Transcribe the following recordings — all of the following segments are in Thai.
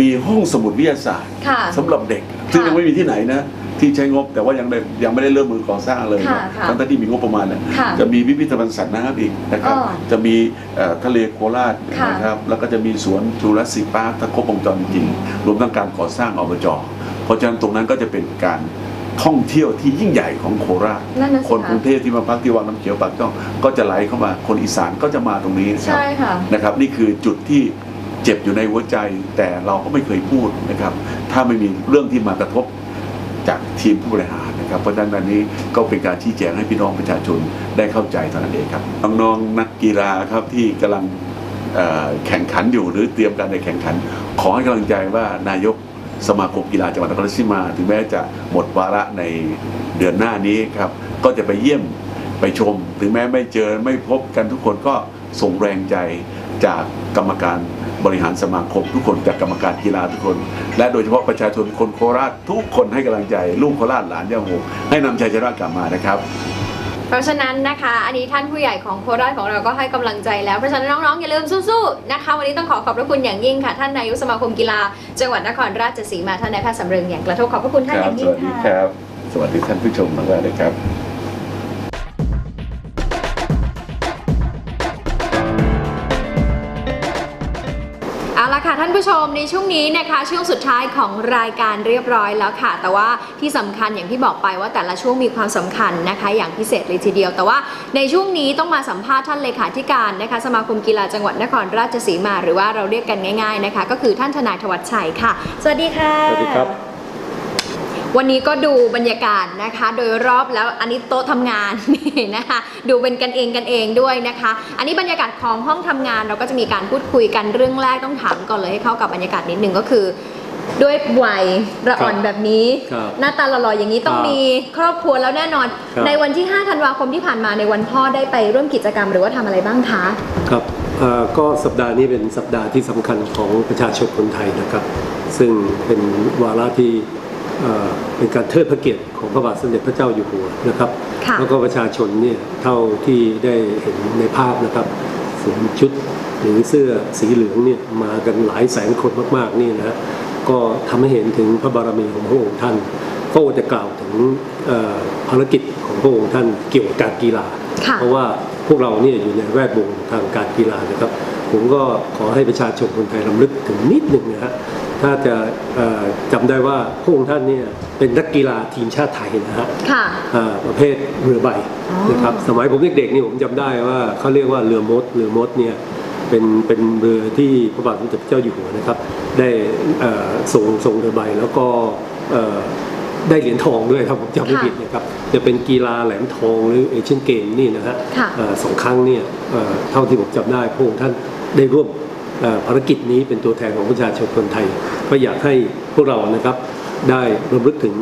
มีห้องสมุดวิทยาศาสตร์ค่ะ สำหรับเด็ก ซึ่งยังไม่มีที่ไหนนะ ที่ใช้งบแต่ว่ายังได้ยังไม่ได้เริ่มมือก่อสร้างเลยค่ะนะค่ะทั้งๆที่มีงบประมาณนะค่ะจะมีพิพิธภัณฑ์สัตว์น้ำอีกนะครับ อ๋อจะมีเอ่อทะเลโคราชค่ะนะครับแล้วก็จะมีสวนจูราสสิกพาร์คถ้าครบวงจรจริงๆรวมทั้งการก่อสร้างอบจเพราะฉะนั้นตรงนั้นก็จะเป็นการท่องเที่ยวที่ยิ่งใหญ่ของโคราช นั่นน่ะสิคนกรุงคะเทพที่มาพักที่วังน้ำเขียวปากช่องก็จะไหลเข้ามาคนอีสานก็จะมาตรงนี้นะครับ ใช่ค่ะ นะครับนี่คือจุดที่ เจ็บอยู่ในหัวใจ แต่เราก็ไม่เคยพูดนะครับ ถ้าไม่มีเรื่องที่มากระทบจากทีมผู้บริหารนะครับ เพราะฉะนั้นอันนี้ก็เป็นการชี้แจงให้พี่น้องประชาชนได้เข้าใจเท่านั้นเองครับน้องๆนักกีฬาครับที่กำลังแข่งขันอยู่หรือเตรียมการในแข่งขัน ขอให้กำลังใจว่านายกสมาคมกีฬาจังหวัดนครราชสีมา ถึงแม้จะหมดวาระในเดือนหน้านี้ครับ ก็จะไปเยี่ยมไปชม ถึงแม้ไม่เจอไม่พบกันทุกคนก็ส่งแรงใจ จากกรรมการบริหารสมาคม ทุกคนจากกรรมการกีฬาทุกคน และโดยเฉพาะประชาชนคนโคราชทุกคนให้กำลังใจลูกโคราชหลานย่าโมให้นำชัยชนะกลับมานะครับเพราะฉะนั้นนะคะ อันนี้ท่านผู้ใหญ่ของโคราชของเราก็ให้กำลังใจแล้ว เพราะฉะนั้นน้องๆ อย่าลืมสู้ๆ นะคะ วันนี้ต้องขอขอบพระคุณอย่างยิ่งค่ะ ท่านนายกสมาคมกีฬา จังหวัดนครราชสีมา ท่านนายแพทย์สำเริงอย่างกระทบขอบพระคุณท่านคอรับย่างสยิ่งวัสดีค่ะครับ สวัสดีท่านผู้ชมทั้งหลายเลยครับ ค่ะท่านผู้ชมในช่วงนี้นะคะ ช่วงสุดท้ายของรายการเรียบร้อยแล้วค่ะ แต่ว่าที่สำคัญอย่างที่บอกไปว่าแต่ละช่วงมีความสำคัญนะคะ อย่างพิเศษเลยทีเดียว แต่ว่าในช่วงนี้ต้องมาสัมภาษณ์ท่านเลขาธิการนะคะ สมาคมกีฬาจังหวัดนครราชสีมา หรือว่าเราเรียกกันง่าย ๆนะคะ ก็คือท่านทนายทวัชชัยค่ะ สวัสดีค่ะสวัสดีครับ วันนี้ก็ดูบรรยากาศนะคะ โดยรอบแล้วอันนี้โต๊ะทำงานนี่นะคะ ดูเป็นกันเองกันเองด้วยนะคะ อันนี้บรรยากาศของห้องทำงานเราก็จะมีการพูดคุยกันเรื่องแรกต้องถามก่อนเลยให้เข้ากับบรรยากาศนิดนึงก็คือด้วยวัยระอ่อนครับแบบนี้ ครับหน้าตาหล่อๆอย่างนี้ต้องครับมีครอบครัวแล้วแน่นอน ครับ ในวันที่ 5 ธันวาคมที่ผ่านมาในวันพ่อได้ไปร่วมกิจกรรมหรือว่าทำอะไรบ้างคะ ครับเอ่อก็สัปดาห์นี้เป็นสัปดาห์ที่สำคัญของประชาชนคนไทยนะครับ ซึ่งเป็นวาระที่ เอ่อเป็นการเทิดพระเกียรติของพระบาทสมเด็จพระเจ้าอยู่หัวนะครับค่ะแล้วก็ประชาชนเนี่ยเท่าที่ได้เห็นในภาพนะครับสวมชุดหรือเสื้อสีเหลืองเนี่ยมากันหลายแสนคนมากๆนี่นะฮะก็ทำให้เห็นถึงพระบารมีของพระองค์ท่านพระองค์จะกล่าวถึงเอ่อภารกิจของพระองค์ท่านเกี่ยวกับการกีฬาค่ะเพราะว่าพวกเราเนี่ยอยู่ในแวดวงทางการกีฬานะครับ ผมก็ขอให้ประชาชนคนไทยรำลึกถึงนิดหนึ่งนะฮะ ถ้าจะเอ่อจำได้ว่าพระองค์ท่านเนี่ยเป็นนักกีฬาทีมชาติไทยนะฮะค่ะอ่าประเภทเรือใบอ๋อนะครับสมัยผมเด็กๆนี่ผมจำได้ว่าเขาเรียกว่าเรือมดเรือมดเนี่ยเป็นเป็นเรือที่พระบาทสมเด็จพระเจ้าอยู่หัวนะครับ ได้เอ่อส่งส่งเรือใบแล้วก็เอ่อได้เหรียญทองด้วยครับผมจำไม่ค่ะผิดนะครับจะเป็นกีฬาแหลมทองหรือเอเชียนเกมนี่นะฮะค่ะเอ่อสองครั้งเนี่ยเอ่อเท่าที่ผมจำได้พระองค์ท่านได้ร่วมเอ่อ ภารกิจนี้เป็นตัวแทนของประชาชนคนไทย ก็อยากให้พวกเรานะครับได้รำลึกถึง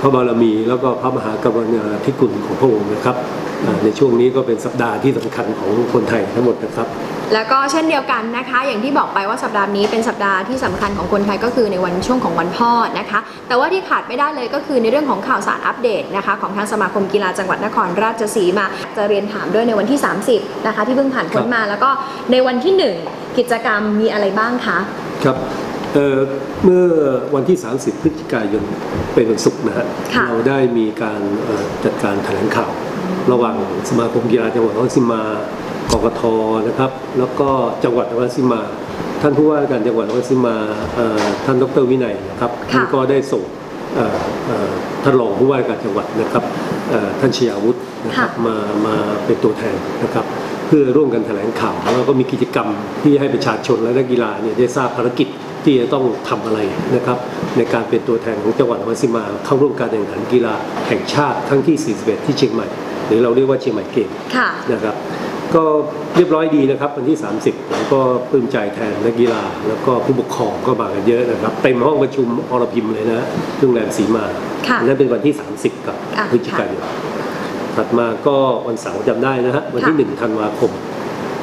พระบารมีแล้วก็พระมหากรุณาธิคุณของพระองค์นะครับในช่วงนี้ก็เป็นสัปดาห์ที่สำคัญของคนไทยทั้งหมดนะครับ แล้วก็เช่นเดียวกันนะคะ อย่างที่บอกไปว่าสัปดาห์นี้เป็นสัปดาห์ที่สำคัญของคนไทยก็คือในวันช่วงของวันพ่อนะคะ แต่ว่าที่ขาดไม่ได้เลยก็คือในเรื่องของข่าวสารอัปเดตนะคะของทางสมาคมกีฬาจังหวัดนครราชสีมา จะเรียนถามด้วยในวันที่ 30นะคะที่เพิ่งผ่านพ้นมา แล้วก็ในวันที่ 1 กิจกรรมมีอะไรบ้างคะครับเอ่อเมื่อวันที่ 30 พฤศจิกายนเป็นวันศุกร์นะฮะค่ะเราได้มีการเอ่อจัดการแถลงข่าว ระหว่างสมาคมกีฬาจังหวัดนครราชสีมา กกทนะครับ แล้วก็จังหวัดนครราชสีมา ท่านผู้ว่าราชการจังหวัดนครราชสีมาเอ่อท่านดรวินัยนะครับค่ะท่านก็ได้ส่งเอ่อเอ่อท่านรองผู้ว่าราชการจังหวัดนะครับเอ่อท่านชยาวุฒินะครับมามาเป็นตัวแทนนะครับ เพื่อร่วมกันแถลงข่าวแล้วก็มีกิจกรรมที่ให้ประชาชนและนักกีฬาเนี่ยได้ทราบภารกิจที่จะต้องทำอะไรนะครับ ในการเป็นตัวแทนของจังหวัดนครราชสีมา เข้าร่วมการแข่งขันกีฬาแห่งชาติครั้งที่ 41 ที่เชียงใหม่ หรือเราเรียกว่าเชียงใหม่เกมค่ะนะครับ ก็เรียบร้อยดีนะครับวันที่ 30ผมก็ปลื้มใจแทนนักกีฬา แล้วก็ผู้ปกครองก็มากันเยอะนะครับเต็มห้องประชุมอรพิมเลยนะโรงแรมสีมาค่ะอันนั้นเป็นวันที่ 30กับอะ พฤศจิกายนถัดมาก็วันเสาร์จำได้นะฮะวันที่ค่ะ1ธันวาคม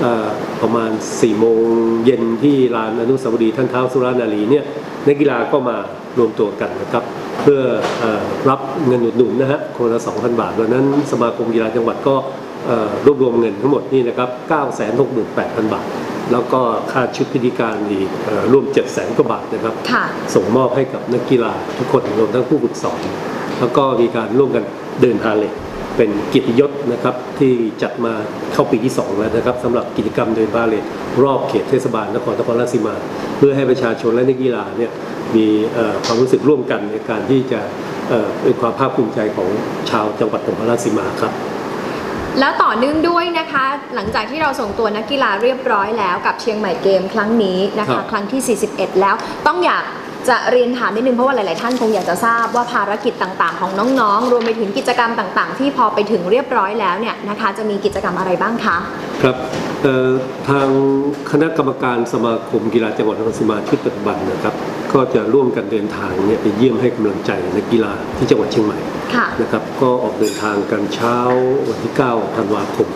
เอ่อประมาณ4โมงเย็นที่ลานอนุสาวรีย์ท่านเท้าสุรานารีเนี่ย นักกีฬาก็มารวมตัวกันนะครับ เพื่อเอ่อรับเงินอุดหนุนนะฮะคนละ2,000 บาทวันนั้นสมาคมกีฬาจังหวัดก็เอ่อรวบรวมเงินทั้งหมดนี่นะครับ 968,000 บาท แล้วก็ค่าชุดพิธีการอีกเอ่อร่วม 7 0 0 0 0 0กว่าบาทนะครับค่ะส่งมอบให้กับนักกีฬาทุกคนรวมทั้งผู้ฝึกสอน แล้วก็มีการร่วมกันเดินพาเหล็ก เป็นกิจยศนะครับที่จัดมาเข้าปีที่ 2 แล้วนะครับสำหรับกิจกรรมเดินพาเหล็กรอบเขตเทศบาลนครนครราชสีมา เพื่อให้ประชาชนและนักกีฬาเนี่ยมีเอ่อความรู้สึกร่วมกันในการที่จะเอ่อเป็นความภาคภูมิใจของชาวจังหวัดนครราชสีมาครับแล้วต่อเนื่องด้วยนะคะ หลังจากที่เราส่งตัวนักกีฬาเรียบร้อยแล้วกับเชียงใหม่เกมครั้งนี้นะครัคะบครั้งที่ 41 แล้วต้องอยาก จะเรียนถามนิดนึงเพราะว่าหลาย ๆ ท่านคงอยากจะทราบว่าภารกิจต่าง ๆ ของน้อง ๆ รวมไปถึงกิจกรรมต่าง ๆ ที่พอไปถึงเรียบร้อยแล้วเนี่ยนะคะจะมีกิจกรรมอะไรบ้างคะ ครับทางคณะกรรมการสมาคมกีฬาจังหวัดนครราชสีมาชุดปัจจุบันนะครับ ก็จะร่วมกันเดินทางเนี่ยไปเยี่ยมให้กำลังใจนักกีฬาที่จังหวัดเชียงใหม่ค่ะนะครับ ก็ออกเดินทางกันเช้าวันที่ 9 ธันวาคม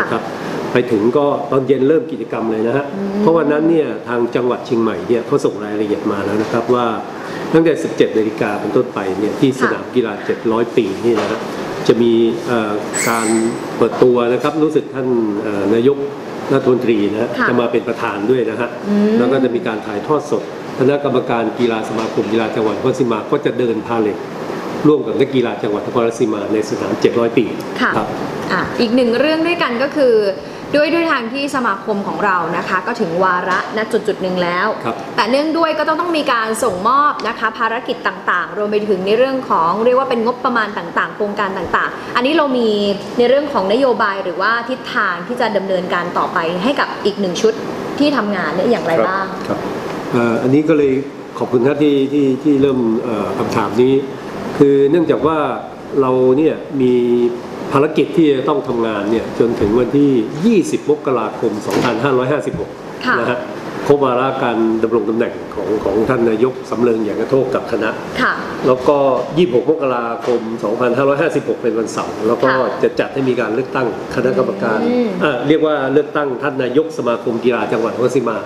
นะครับ ไปถึงก็ตอนเย็นเริ่มกิจกรรมเลยนะฮะ เพราะวันนั้นเนี่ยทางจังหวัดเชียงใหม่เนี่ยเขาส่งรายละเอียดมาแล้วนะครับว่าตั้งแต่ 17นาฬิกาเป็นต้นไปเนี่ยที่สนามกีฬา 700 ปีนี่นะฮะจะมีเอ่อการเปิดตัวนะครับรู้สึกท่านเอ่อนายกรัฐมนตรีนะฮะค่ะจะมาเป็นประธานด้วยนะฮะอืมแล้วก็จะมีการถ่ายทอดสดคณะกรรมการกีฬาสมาคมกีฬาจังหวัดนครราชสีมาก็จะเดินพาเหล็กร่วมกับนักกีฬาจังหวัดนครราชสีมาในสนาม 700 ปีค่ะครับอะอีกหนึ่งเรื่องด้วยกันก็คือ ด้วยด้วยทางที่สมาคมของเรานะคะ ก็ถึงวาระณจุดจุดๆหนึ่งแล้ว ครับ แต่เนื่องด้วยก็ต้องต้องมีการส่งมอบนะคะ ภารกิจต่างๆ รวมไปถึงในเรื่องของเรียกว่าเป็นงบประมาณต่างๆ โครงการต่างๆ อันนี้เรามีในเรื่องของนโยบายหรือว่าทิศทางที่จะดำเนินการต่อไปให้กับอีกหนึ่งชุดที่ทำงานเนี่ยอย่างไรบ้าง ครับเอ่ออันนี้ก็เลยขอบคุณครับที่ที่ที่เริ่มเอ่อคำถามนี้ คือเนื่องจากว่าเราเนี่ยมี ภารกิจที่จะต้องทำงานเนี่ยจนถึงวันที่ 20 มกราคม 2556ค่ะนะฮะครบวาระการดำรงตำแหน่งของของท่านนายกสำเริงอย่างกระโทกกับคณะ ค่ะ แล้วก็ 26 มกราคม 2556 เป็นวันเสาร์ แล้วก็ค่ะจะจัดให้มีการเลือกตั้งคณะกรรมการอืม เอ่อเรียกว่าเลือกตั้งท่านนายกสมาคมกีฬาจังหวัดนครราชสีมา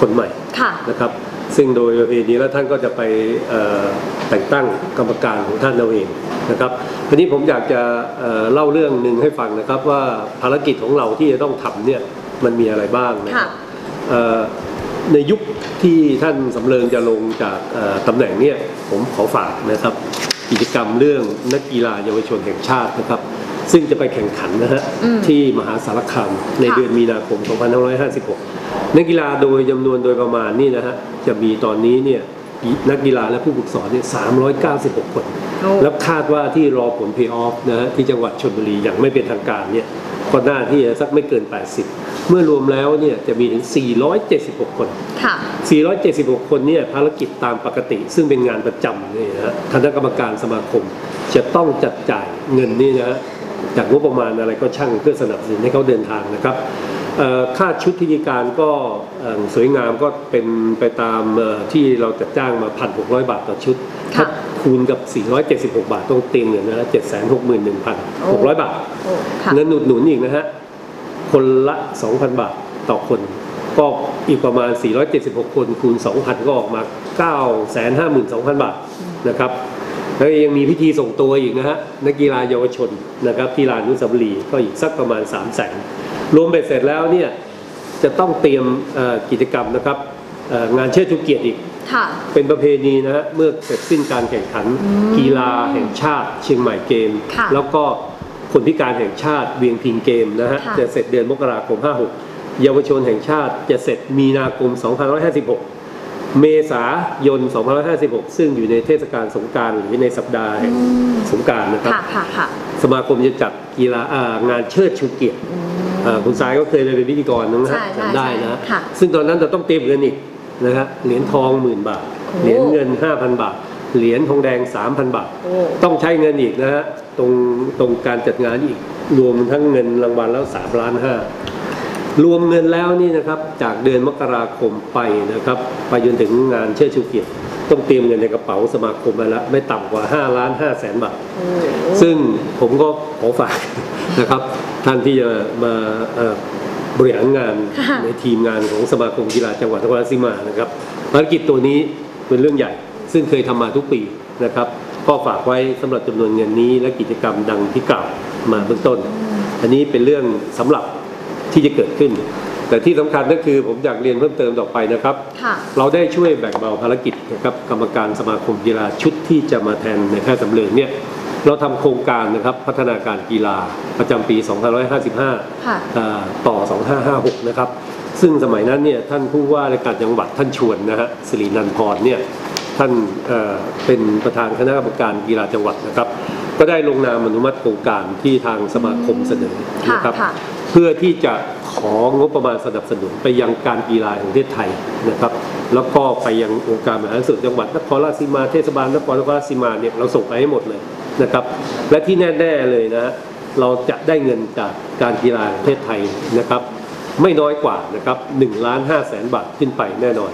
คนใหม่ ค่ะ นะครับ ซึ่งโดยประเพณีแล้วท่านก็จะไปเอ่อแต่งตั้งกรรมการของท่านเอาเองนะครับทีนี้ผมอยากจะเอ่อเล่าเรื่องหนึ่งให้ฟังนะครับว่าภารกิจของเราที่จะต้องทำเนี่ยมันมีอะไรบ้างนะคค่ะรับเอ่อในยุคที่ท่านสำเริงจะลงจากเอ่อตำแหน่งเนี่ยผมขอฝากนะครับ กิจกรรมเรื่องนักกีฬาเยาวชนแห่งชาตินะครับ ซึ่งจะไปแข่งขันนะฮะอืมที่มหาสารคามในค่ะเดือนมีนาคม 2556 นักกีฬาโดยจำนวนโดยประมาณนี่นะฮะจะมีตอนนี้เนี่ยนักกีฬาและผู้ฝึกสอนเนี่ย396 คนโอ้แล้วคาดว่าที่รอผลเพย์ออฟนะฮะที่จังหวัดชลบุรีอย่างไม่เป็นทางการเนี่ยก็น่าที่จะสักไม่เกิน 80 เมื่อรวมแล้วเนี่ยจะมีถึง 476 คนค่ะ476 คนเนี่ยภารกิจตามปกติ ซึ่งเป็นงานประจำเนี่ยนะฮะคณะกรรมการสมาคม จะต้องจัดจ่ายเงินนี่นะฮะ จากงบประมาณอะไรก็ช่างเพื่อสนับสนุนให้เขาเดินทางนะครับเอ่อค่าชุดพิธีการก็เอ่อสวยงามก็เป็นไปตามเอ่อที่เราจัดจ้างมา 1,600 บาทต่อชุดค่ะถ้าคูณกับ 476 บาทต้องเต็มเงินนะฮะ761,600 บาทโอ้ค่ะเงินหนุนหนุนอีกนะฮะคนละ 2,000 บาทต่อคน ก็อีกประมาณ 476 คนคูณ 2,000 ก็ออกมา 952,000 บาทนะครับ แล้วยังมีพิธีส่งตัวอีกนะฮะนักกีฬาเยาวชนนะครับที่ลานอนุสาวรีย์ก็อีกสักประมาณ3 0 0แสนรวมเบ็ดเสร็จแล้วเนี่ยจะต้องเตรียมเอ่อกิจกรรมนะครับเอ่องานเชิดชูเกียรติอีกค่ะเป็นประเพณีนะฮะเมื่อเสร็จสิ้นการแข่งขัน กีฬาแห่งชาติ เชียงใหม่เกมค่ะแล้วก็คนพิการแห่งชาติเวียงพิงเกมนะฮะค่ะจะเสร็จเดือนมกราคม 56 เยาวชนแห่งชาติจะเสร็จมีนาคม 2556 เมษายน 2556 ซึ่งอยู่ในเทศกาลสงกรารหรือในสัปดาห์แห่งสงกรารนะครับค่ะค่ะค่ะสมาคมจะจัดกีฬาอ่างานเชิดชูเกียรติอ่าคุณสายก็เคยไปเป็นพิธีกรนะใช่ฮะใช่จำได้นะใช่ค่ะซึ่งตอนนั้นจะต้องเตรียมเงินอีกนะฮะเหรียญทองหมื่นบาทโอ้เหรียญเงิน 5,000 บาท เหรียญทองแดง 3,000 บาทโอ้ต้องใช้เงินอีกนะฮะตรงตรงการจัดงานอีกรวมทั้งเงินรางวัลแล้ว3ล้านห้า รวมเงินแล้วนี่นะครับจากเดือนมกราคมไปนะครับไปจนถึงงานเชิดชูเกียรติต้องเตรียมเงินในกระเป๋าสมาคมไปแล้วไม่ต่ำกว่า5ล้าน5แสนบาทโอ้ซึ่งผมก็ขอฝากนะครับ ท่านที่จะมาเอ่อบริหารงานค่ะในทีมงานของสมาคมกีฬาจังหวัดนครราชสีมานะครับภารกิจตัวนี้เป็นเรื่องใหญ่ ซึ่งเคยทำมาทุกปีนะครับ ก็ฝากไว้สำหรับจำนวนเงินนี้และกิจกรรมดังที่กล่าวมาเบื้องต้น อันนี้เป็นเรื่องสำหรับ ที่จะเกิดขึ้น แต่ที่สำคัญก็คือผมอยากเรียนเพิ่มเติมต่อไปนะครับค่ะเราได้ช่วยแบ่งเบาภารกิจนะครับกรรมการสมาคมกีฬาชุดที่จะมาแทนในแพทย์สำเริงเนี่ยเราทำโครงการนะครับพัฒนาการกีฬาประจำปี 2555ค่ะอ่าต่อ 2556 นะครับ ซึ่งสมัยนั้นเนี่ยท่านผู้ว่าราชการจังหวัดท่านชวนนะฮะสิรินันทร์พรเนี่ยท่านเอ่อเป็นประธานคณะกรรมการกีฬาจังหวัดนะครับ ก็ได้ลงนามอนุมัติโครงการที่ทางสมาคมเสนอค่ะนะครับค่ะ เพื่อที่จะของบประมาณสนับสนุนไปยังการกีฬาแห่งประเทศไทยนะครับ แล้วก็ไปยังองค์การบริหารส่วนจังหวัดนครราชสีมาเทศบาลนครราชสีมาเนี่ยเราส่งไปให้หมดเลยนะครับ และที่แน่ๆเลยนะฮะเราจะได้เงินจากการกีฬาแห่งประเทศไทยนะครับ ไม่น้อยกว่านะครับ1ล้าน5แสนบาทขึ้นไปแน่นอน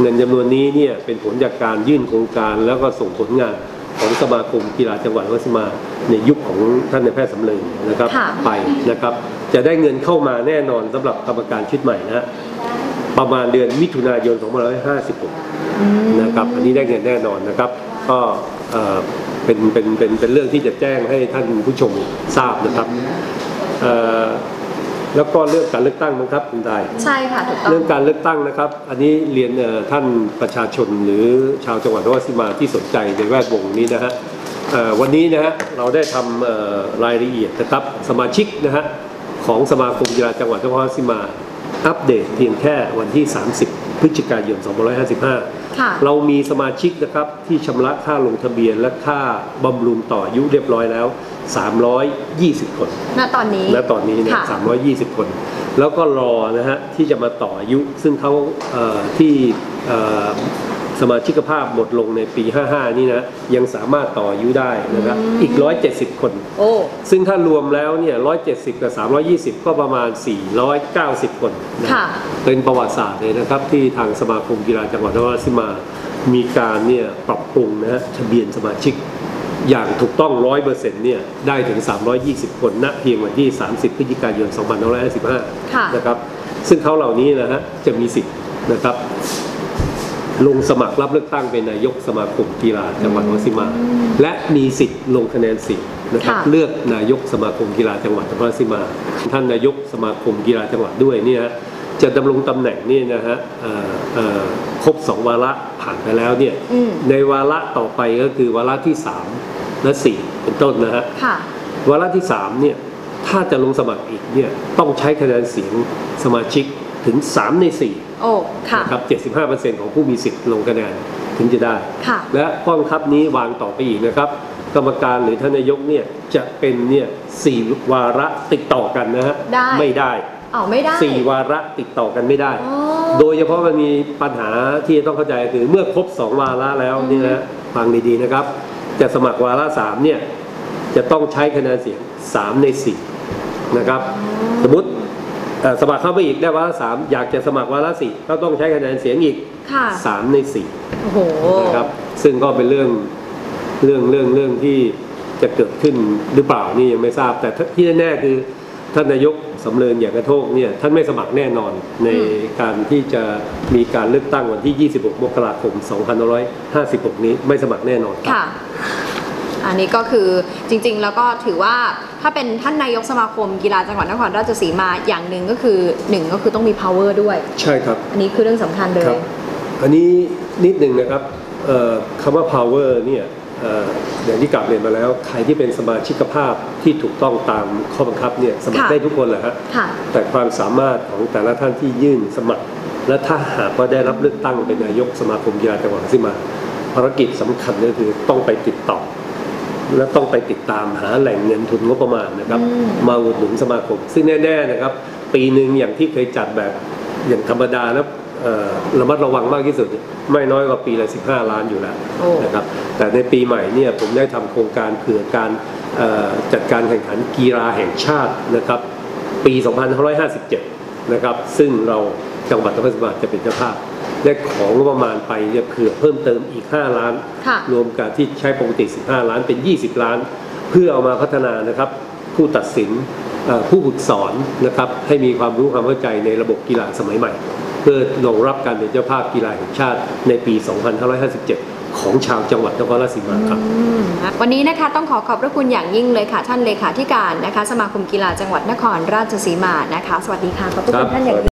เงินจำนวนนี้เนี่ยเป็นผลจากการยื่นโครงการแล้วก็ส่งผลงานของสมาคมกีฬาจังหวัดนครราชสีมาในยุคของท่านในายแพทย์สำเริงนะครับค่ะไปนะครับ จะได้เงินเข้ามาแน่นอนสำหรับกรรมการชุดใหม่นะฮะประมาณเดือนมิถุนายน 2556 นะครับอันนี้ได้เงินแน่นอนนะครับ ก็เอ่อเป็นเป็นเป็นเป็นเรื่องที่จะแจ้งให้ท่านผู้ชมทราบนะครับเอ่อแล้วก็เรื่องการเลือกตั้งมั้งครับคุณไดายใช่ค่ะถูกต้องเรื่องการเลือกตั้งนะครับ อันนี้เรียนเอ่อท่านประชาชนหรือชาวจังหวัดนครราชสีมาที่สนใจในแวดวงนี้นะฮะเอ่อวันนี้นะฮะเราได้ทำเอ่อรายละเอียดนะครับสมาชิกนะฮะ ของสมาคมกีฬาจังหวัดนครราชสีมา อัปเดตเพียงแค่วันที่ 30 พฤศจิกายน 2555ค่ะเรามีสมาชิกนะครับที่ชำระค่าลงทะเบียนและค่าบำรุงต่ออายุเรียบร้อยแล้ว 320 คน ณ ตอนนี้และตอนนี้เนี่ยค่ะ320 คน แล้วก็รอนะฮะที่จะมาต่ออายุ ซึ่งเขาเอ่อที่เอ่อ สมาชิกภาพหมดลงในปี 55 นี่นะ ยังสามารถต่ออายุได้นะครับอีก 170 คน โอ้ ซึ่งถ้ารวมแล้วเนี่ย 170 กับ 320 ก็ประมาณ 490 คนนะค่ะ เป็นประวัติศาสตร์เลยนะครับ ที่ทางสมาคมกีฬาจังหวัดนครราชสีมา มีการเนี่ยปรับปรุงนะฮะทะเบียนสมาชิกอย่างถูกต้อง 100%เนี่ยได้ถึง 320 คนณเพียงวันที่ 30 พฤศจิกายนค่ะ2555นะครับ ซึ่งเขาเหล่านี้นะฮะจะมีสิทธิ์นะครับ ลงสมัครรับเลือกตั้งเป็นนายกสมาคมกีฬาจังหวัดนครราชสีมา และมีสิทธิ์ลงคะแนนเสียงนะครับค่ะเลือกนายกสมาคมกีฬาจังหวัดนครราชสีมา ท่านนายกสมาคมกีฬาจังหวัดด้วยเนี่ยฮะจะดำรงตำแหน่งนี่นะฮะเอ่อเอ่อครบสองวาระผ่านไปแล้วเนี่ยอืมในวาระต่อไปก็คือวาระที่3และ4เป็นต้นนะฮะค่ะวาระที่3เนี่ยถ้าจะลงสมัครอีกเนี่ยต้องใช้คะแนนเสียงสมาชิกถึง3ใน4 โอ้ค่ะนะครับ 75%ของผู้มีสิทธิ์ลงคะแนนถึงจะได้ ค่ะ และข้อบังคับนี้วางต่อไปอีกนะครับ กรรมการหรือท่านนายกเนี่ยจะเป็นเนี่ยสี่วาระติดต่อกันนะฮะได้ ไม่ได้อ๋อไม่ได้ สี่วาระติดต่อกันไม่ได้ อ๋อโดยเฉพาะมันมีปัญหาที่ต้องเข้าใจคือเมื่อครบสองวาระแล้วเนี่ยนะฟังดีๆนะครับ จะสมัครวาระสามเนี่ยจะต้องใช้คะแนนเสียงสามในสี่นะครับ สมมติเอ่อ สมัครเข้าไปอีกได้วาระสามอยากจะสมัครวาระสี่ก็ต้องใช้คะแนนเสียงอีกค่ะสามในสี่โอ้โหนะครับซึ่งก็เป็นเรื่องเรื่องเรื่องเรื่องที่จะเกิดขึ้นหรือเปล่านี่ยังไม่ทราบ แต่ที่แน่ๆคือท่านนายกสำเริงอย่างกระโทกเนี่ยท่านไม่สมัครแน่นอนในการที่จะมีการเลือกตั้งวันที่ 26 มกราคม 2556 นี้ไม่สมัครแน่นอนครับค่ะ อันนี้ก็คือจริงๆ แล้วก็ถือว่าถ้าเป็นท่านนายกสมาคมกีฬาจังหวัดนครราชสีมาอย่างหนึ่งก็คือหนึ่งก็คือต้องมี power ด้วย ใช่ครับ อันนี้คือเรื่องสำคัญเลครัยบอันนี้นิดหนึ่งนะครับเอ่อคำว่า power เนี่ยเอ่ออย่างที่กลับเรียนมาแล้ว ใครที่เป็นสมาชิกภาพที่ถูกต้องตามข้อบังคับเนี่ยสมัครค่ะ ได้ทุกคนแหละฮะค่ะ แต่ความสามารถของแต่ละท่านที่ยื่นสมัคร และถ้าหากว่าได้รับเลือกตั้งเป็นนายกสมาคมกีฬาจังหวัดราชสีมา ภารกิจสำคัญก็คือต้องไปติดต่อ และต้องไปติดตามหาแหล่งเงินทุนงบประมาณนะครับอืมมาอุดหนุนสมาคม ซึ่งแน่ๆนะครับ ปีหนึ่งอย่างที่เคยจัดแบบอย่างธรรมดาแล้วเอ่อระมัดระวังมากที่สุด ไม่น้อยกว่าปีละ15 ล้านอยู่แล้วโอ้นะครับแต่ในปีใหม่เนี่ยผมได้ทำโครงการเผื่อการเอ่อจัดการแข่งขันกีฬาแห่งชาตินะครับ ปี 2557 นะครับ ซึ่งเราจังหวัดนครสวรรค์จะเป็นเจ้าภาพ ได้ของงบประมาณไปเนี่ยเผื่อเพิ่มเติมอีก 5 ล้าน ค่ะรวมกับที่ใช้ปกติ 15 ล้านเป็น 20 ล้าน เพื่อเอามาพัฒนานะครับ ผู้ตัดสินเอ่อผู้ฝึกสอนนะครับ ให้มีความรู้ความเข้าใจในระบบกีฬาสมัยใหม่ เพื่อรองรับการเป็นเจ้าภาพกีฬาแห่งชาติในปี 2557 ของชาวจังหวัดนครราชสีมาครับ อืมวันนี้นะคะต้องขอขอบพระคุณอย่างยิ่งเลยค่ะ ท่านเลขาธิการนะคะ สมาคมกีฬาจังหวัดนครราชสีมานะคะ สวัสดีค่ะขอบพระครัคุณบ ท่านอย่างยิ่ง